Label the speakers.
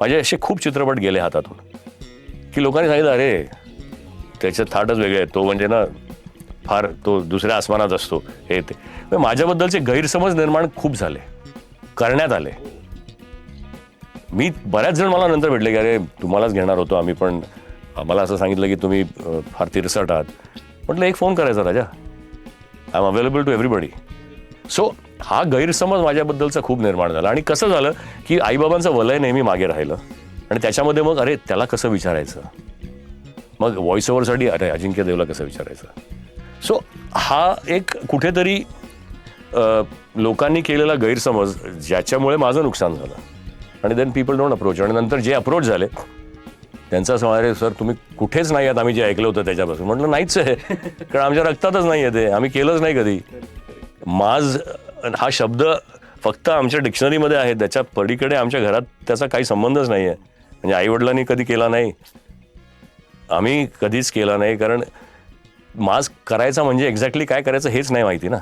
Speaker 1: माझे असे खूप चित्रपट गेले हातातून. की लोकांनी सांगितलं अरे त्याचे थाटच वेगळे आहेत. तो म्हणजे ना फार तो दुसऱ्या आसमानात असतो. हे ते. माझ्याबद्दलचे गैरसमज निर्माण खूप झाले. करण्यात आले. मी बऱ्याच जण मला नंतर भेटले की अरे तुम्हालाच घेणार होतो आम्ही पण मला असं सांगितलं की तुम्ही फार तिरसट आहात. म्हटलं एक फोन करायचा राजा. I am available to everybody so हा गैरसमज माझ्याबद्दलचा खूप निर्माण झाला. आणि कसं झालं की आईबाबांचं वलय नेहमी मागे राहिलं. आणि त्याच्यामध्ये मग अरे त्याला कसं विचारायचं? मग व्हॉइस ओव्हरसाठी अरे अजिंक्य देवला कसं विचारायचं? सो हा एक कुठेतरी लोकांनी केलेला गैरसमज ज्याच्यामुळे माझं नुकसान झालं. आणि देन पीपल डोंट अप्रोच आणि नंतर जे अप्रोच झाले त्यांचं असं म्हणाले सर तुम्ही कुठेच नाही आहात. आम्ही जे ऐकलं होतं त्याच्यापासून. म्हटलं नाहीच आहे. कारण आमच्या रक्तातच नाही आहे ते. आम्ही केलंच नाही कधी. माझ हा शब्द फक्त आमच्या डिक्शनरीमध्ये आहे. त्याच्या पलीकडे आमच्या घरात त्याचा काही संबंधच नाही आहे म्हणजे आईवडिलांनी कधी केला नाही. आम्ही कधीच केला नाही. कारण मास्क करायचा म्हणजे एक्झॅक्टली काय करायचं हेच नाही माहिती ना.